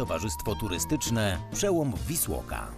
Towarzystwo Turystyczne Przełom Wisłoka.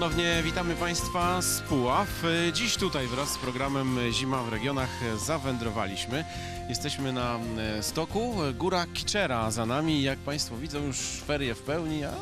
Ponownie witamy Państwa z Puław. Dziś tutaj wraz z programem Zima w regionach zawędrowaliśmy. Jesteśmy na e, stoku, góra Kiczera za nami. Jak Państwo widzą już ferie w pełni, a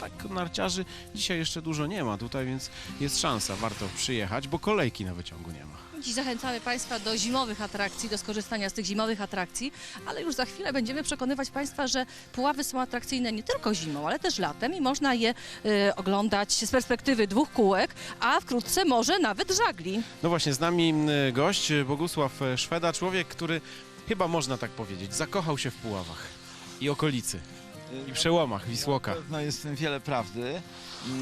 tak narciarzy dzisiaj jeszcze dużo nie ma tutaj, więc jest szansa, warto przyjechać, bo kolejki na wyciągu nie ma. Dziś zachęcamy Państwa do zimowych atrakcji, do skorzystania z tych zimowych atrakcji, ale już za chwilę będziemy przekonywać Państwa, że Puławy są atrakcyjne nie tylko zimą, ale też latem i można je y, oglądać z perspektywy dwóch kółek, a wkrótce może nawet żagli. No właśnie, z nami m, gość Bogusław Szweda, człowiek, który chyba można tak powiedzieć, zakochał się w Puławach i okolicy, i przełomach Wisłoka. Jest w tym wiele prawdy. Yy,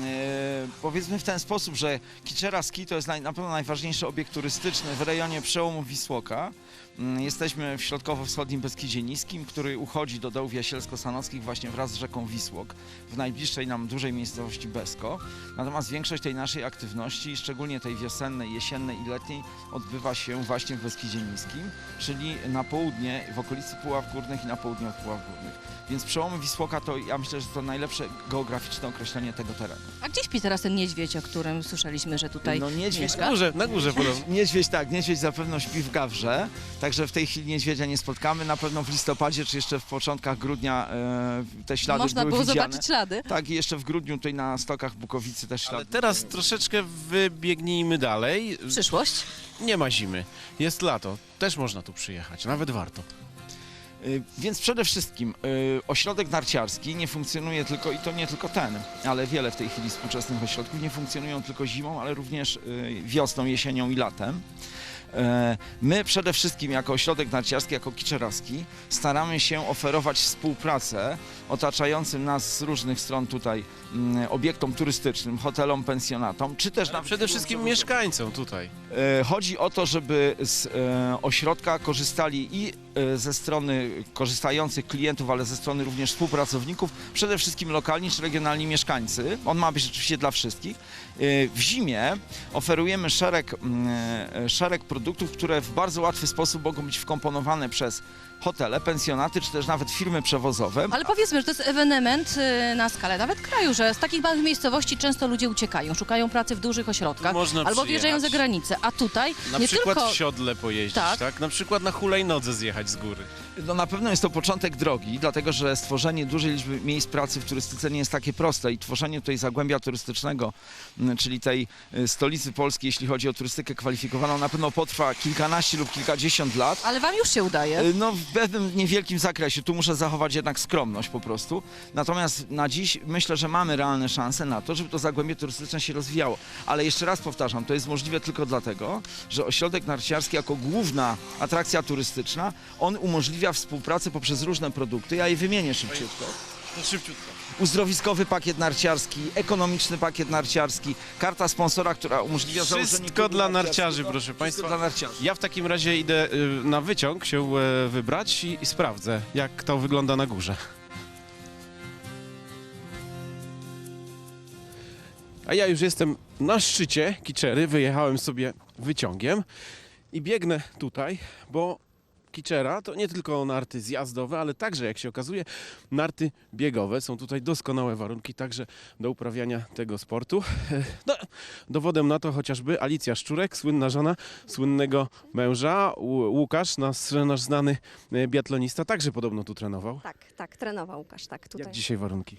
powiedzmy w ten sposób, że Kiczera Ski to jest na pewno najważniejszy obiekt turystyczny w rejonie przełomu Wisłoka. Yy, jesteśmy w środkowo-wschodnim Beskidzie Niskim, który uchodzi do dołów jasielsko-sanockich właśnie wraz z rzeką Wisłok, w najbliższej nam dużej miejscowości Besko. Natomiast większość tej naszej aktywności, szczególnie tej wiosennej, jesiennej i letniej, odbywa się właśnie w Beskidzie Niskim, czyli na południe, w okolicy Puław Górnych i na południe od Puław Górnych. Więc przełomy Wisłoka to ja myślę, że to najlepsze geograficzne określenie tego terenu. A gdzie śpi teraz ten niedźwiedź, o którym słyszeliśmy, że tutaj No niedźwiedź, mieszka? Na górze, na górze podobno. niedźwiedź tak, niedźwiedź zapewne śpi w Gawrze, także w tej chwili niedźwiedzia nie spotkamy. Na pewno w listopadzie czy jeszcze w początkach grudnia e, te ślady Można były było widziane. zobaczyć ślady. Tak i jeszcze w grudniu tutaj na stokach Bukowicy też ślady. Ale teraz troszeczkę wybiegnijmy dalej. Przyszłość? Nie ma zimy, jest lato, też można tu przyjechać, nawet warto. Y, Więc przede wszystkim y, ośrodek narciarski nie funkcjonuje tylko, i to nie tylko ten, ale wiele w tej chwili współczesnych ośrodków nie funkcjonują tylko zimą, ale również y, wiosną, jesienią i latem. E, My przede wszystkim jako ośrodek narciarski, jako Kiczeraski staramy się oferować współpracę otaczającym nas z różnych stron tutaj mm, obiektom turystycznym, hotelom, pensjonatom, czy też Ale przede wszystkim mieszkańcom tutaj. E, Chodzi o to, żeby z e, ośrodka korzystali i ze strony korzystających klientów, ale ze strony również współpracowników, przede wszystkim lokalni czy regionalni mieszkańcy. On ma być oczywiście dla wszystkich. E, W zimie oferujemy szereg, mm, e, szereg produktów, które w bardzo łatwy sposób mogą być wkomponowane przez hotele, pensjonaty czy też nawet firmy przewozowe. Ale powiedzmy, że to jest ewenement y, na skalę nawet kraju, że z takich małych miejscowości często ludzie uciekają, szukają pracy w dużych ośrodkach Można albo wjeżdżają za przyjechać. granicę, a tutaj Na nie przykład tylko... w siodle pojeździć, tak. Tak. Na przykład na hulajnodze zjechać z góry. No na pewno jest to początek drogi, dlatego że stworzenie dużej liczby miejsc pracy w turystyce nie jest takie proste i tworzenie tutaj zagłębia turystycznego, m, czyli tej y, stolicy Polski, jeśli chodzi o turystykę kwalifikowaną, na pewno potrwa kilkanaście lub kilkadziesiąt lat. Ale wam już się udaje. Y, No w pewnym niewielkim zakresie, tu muszę zachować jednak skromność po prostu. Natomiast na dziś myślę, że mamy realne szanse na to, żeby to zagłębie turystyczne się rozwijało. Ale jeszcze raz powtarzam, to jest możliwe tylko dlatego, że ośrodek narciarski jako główna atrakcja turystyczna, on umożliwia współpracę poprzez różne produkty. Ja je wymienię szybciutko. No szybciutko. Uzdrowiskowy pakiet narciarski, ekonomiczny pakiet narciarski, karta sponsora, która umożliwia założenie Wszystko klubu dla narciarskiego. narciarzy, proszę Wszystko Państwa. dla narciarzy. Ja w takim razie idę y, na wyciąg się e, wybrać i, i sprawdzę, jak to wygląda na górze. A ja już jestem na szczycie Kiczery, wyjechałem sobie wyciągiem i biegnę tutaj, bo To nie tylko narty zjazdowe, ale także, jak się okazuje, narty biegowe. Są tutaj doskonałe warunki także do uprawiania tego sportu. No, dowodem na to chociażby Alicja Szczurek, słynna żona słynnego męża, Łukasz, nasz, nasz znany e, biatlonista, także podobno tu trenował. Tak, tak, trenował Łukasz, tak, tutaj. Jak dzisiaj warunki?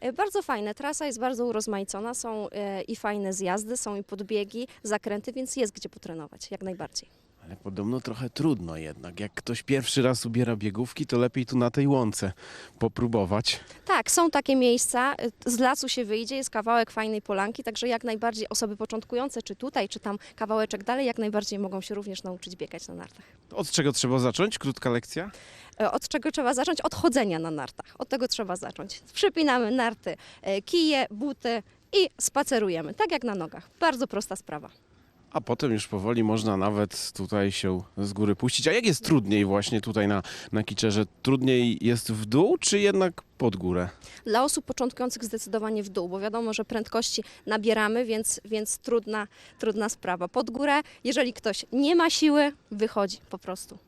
E, Bardzo fajne, trasa jest bardzo urozmaicona, są e, i fajne zjazdy, są i podbiegi, zakręty, więc jest gdzie potrenować, jak najbardziej. Podobno trochę trudno jednak. Jak ktoś pierwszy raz ubiera biegówki, to lepiej tu na tej łące popróbować. Tak, są takie miejsca, e, z lasu się wyjdzie, jest kawałek fajnej polanki, także jak najbardziej osoby początkujące, czy tutaj, czy tam kawałeczek dalej, jak najbardziej mogą się również nauczyć biegać na nartach. Od czego trzeba zacząć? Krótka lekcja? E, Od czego trzeba zacząć? Od chodzenia na nartach. Od tego trzeba zacząć. Przypinamy narty, e, kije, buty i spacerujemy, tak jak na nogach. Bardzo prosta sprawa. A potem już powoli można nawet tutaj się z góry puścić. A jak jest trudniej właśnie tutaj na, na Kiczerze? Trudniej jest w dół, czy jednak pod górę? Dla osób początkujących zdecydowanie w dół, bo wiadomo, że prędkości nabieramy, więc, więc trudna, trudna sprawa. Pod górę, jeżeli ktoś nie ma siły, wychodzi po prostu.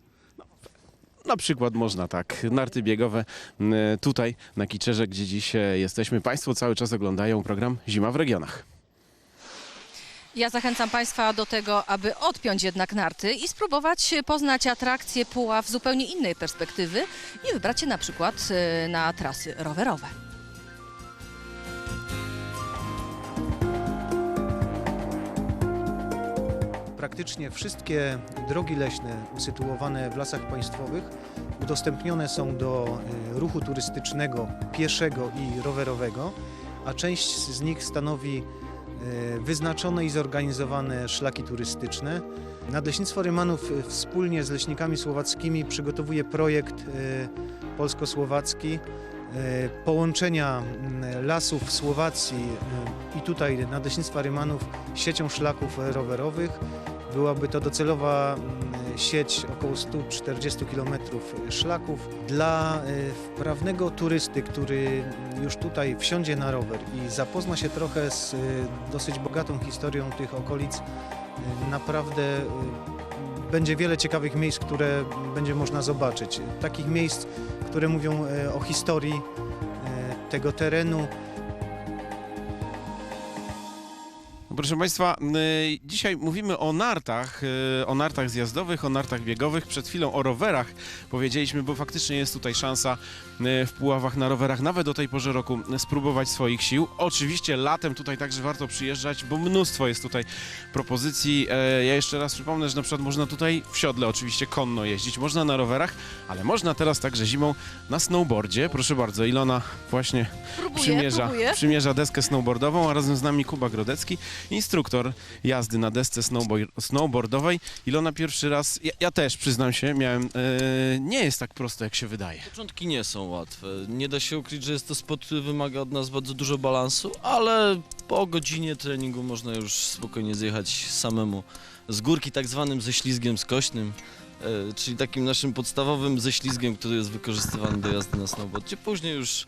Na przykład można tak, narty biegowe m, tutaj na Kiczerze, gdzie dziś jesteśmy. Państwo cały czas oglądają program Zima w regionach. Ja zachęcam Państwa do tego, aby odpiąć jednak narty i spróbować poznać atrakcje Puław z zupełnie innej perspektywy i wybrać się na przykład e, na trasy rowerowe. Praktycznie wszystkie drogi leśne usytuowane w lasach państwowych udostępnione są do y, ruchu turystycznego, pieszego i rowerowego, a część z nich stanowi wyznaczone i zorganizowane szlaki turystyczne. Nadleśnictwo Rymanów y, wspólnie z leśnikami słowackimi przygotowuje projekt y, polsko-słowacki połączenia mm, lasów Słowacji i tutaj Nadleśnictwa Rymanów siecią szlaków e, rowerowych. Byłaby to docelowa mm, sieć około 140 km szlaków. Dla y, wprawnego turysty, który już tutaj wsiądzie na rower i zapozna się trochę z y, dosyć bogatą historią tych okolic, y, naprawdę będzie wiele ciekawych miejsc, które będzie można zobaczyć. Takich miejsc, które mówią o historii tego terenu, Proszę Państwa, y, dzisiaj mówimy o nartach, y, o nartach zjazdowych, o nartach biegowych. Przed chwilą o rowerach powiedzieliśmy, bo faktycznie jest tutaj szansa y, w Puławach na rowerach, nawet o tej porze roku, spróbować swoich sił. Oczywiście latem tutaj także warto przyjeżdżać, bo mnóstwo jest tutaj propozycji. E, Ja jeszcze raz przypomnę, że na przykład można tutaj w siodle oczywiście konno jeździć, można na rowerach, ale można teraz także zimą na snowboardzie. Proszę bardzo, Ilona właśnie Próbuję, przymierza, próbuję. przymierza deskę snowboardową, a razem z nami Kuba Grodecki, instruktor jazdy na desce snowboard, snowboardowej. Ilona pierwszy raz, ja, ja też przyznam się, miałem, e, nie jest tak prosto jak się wydaje. Początki nie są łatwe. Nie da się ukryć, że jest to sport, który wymaga od nas bardzo dużo balansu, ale po godzinie treningu można już spokojnie zjechać samemu z górki tak zwanym ześlizgiem skośnym, e, czyli takim naszym podstawowym ześlizgiem, który jest wykorzystywany do jazdy na snowboardzie. Później już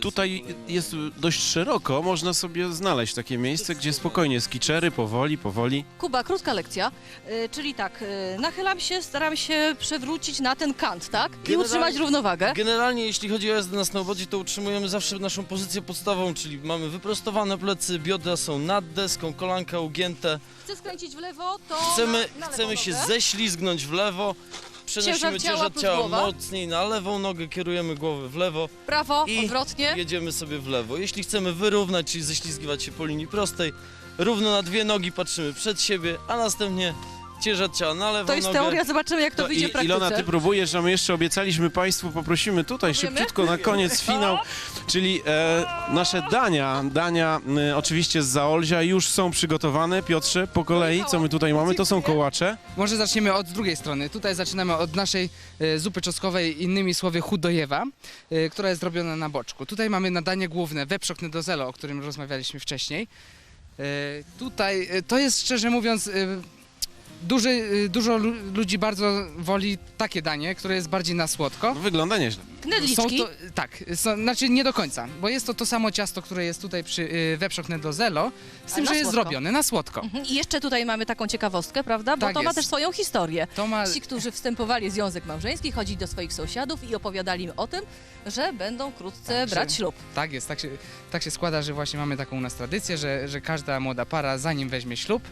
Tutaj jest dość szeroko, można sobie znaleźć takie miejsce, gdzie spokojnie skiczery, powoli, powoli. Kuba, krótka lekcja, y, czyli tak, y, nachylam się, staram się przewrócić na ten kant, tak? I Generalnie- utrzymać równowagę. Generalnie jeśli chodzi o jazdę na snowboardzie, to utrzymujemy zawsze naszą pozycję podstawową, czyli mamy wyprostowane plecy, biodra są nad deską, kolanka ugięte. Chcę skręcić w lewo, to Chcemy, na, na lewą chcemy się nogę. ześlizgnąć w lewo, przenosimy Ciężar ciężar ciała ciała, głowa. mocniej na lewą nogę, kierujemy głowę w lewo Prawo, I odwrotnie. jedziemy sobie w lewo. Jeśli chcemy wyrównać, czyli ześlizgiwać się po linii prostej, równo na dwie nogi patrzymy przed siebie, a następnie To jest nogę. teoria, zobaczymy jak to, To wyjdzie w praktyce. Ilona, ty próbujesz, a my jeszcze obiecaliśmy Państwu, poprosimy tutaj Próbujemy? szybciutko na koniec finał, czyli e, nasze dania, dania e, oczywiście z Zaolzia już są przygotowane. Piotrze, po kolei, co my tutaj mamy, to są kołacze. Może zaczniemy od drugiej strony. Tutaj zaczynamy od naszej e, zupy czosnkowej, innymi słowy chudojewa, e, która jest zrobiona na boczku. Tutaj mamy nadanie główne, weprzok nedozelo, o którym rozmawialiśmy wcześniej. E, tutaj, e, to jest szczerze mówiąc, e, duży, e, dużo lu- ludzi bardzo woli takie danie, które jest bardziej na słodko. Wygląda nieźle. Knedliczki. Są to, tak, są, znaczy nie do końca, bo jest to to samo ciasto, które jest tutaj przy y, weprzok nedozelo, z tym, na że jest słodko. zrobione na słodko. Mhm. I jeszcze tutaj mamy taką ciekawostkę, prawda? Bo Tak to ma jest. też swoją historię. To ma Ci, którzy wstępowali w związek małżeński, chodzili do swoich sąsiadów i opowiadali im o tym, że będą wkrótce Tak, że- brać ślub. Tak jest, tak się, tak się składa, że właśnie mamy taką u nas tradycję, że, że każda młoda para, zanim weźmie ślub,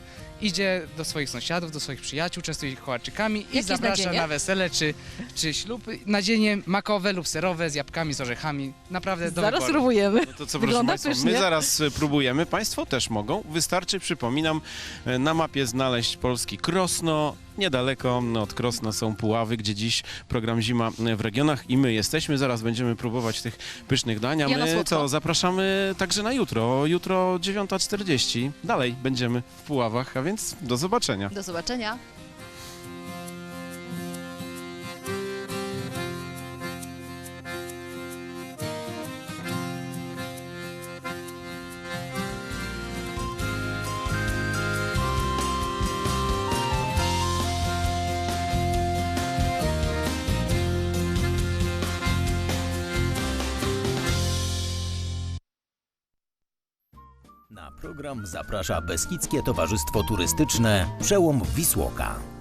idzie do swoich sąsiadów, do swoich przyjaciół, częstuje ich kołaczykami i jest zaprasza nadzienie? na wesele czy, czy ślub. Nadzienie makowe lub serowe z jabłkami, z orzechami. Naprawdę do Zaraz wyboru. spróbujemy. No to co, proszę Wygląda Państwa, my pysznie. zaraz e, próbujemy, Państwo też mogą. Wystarczy, przypominam, e, na mapie znaleźć polski Krosno. Niedaleko od Krosna są Puławy, gdzie dziś program Zima w regionach i my jesteśmy. Zaraz będziemy próbować tych pysznych dań. A my słodko. co, zapraszamy także na jutro. Jutro 9.40. Dalej będziemy w Puławach, a więc do zobaczenia. Do zobaczenia. Program zaprasza Beskidzkie Towarzystwo Turystyczne Przełom Wisłoka.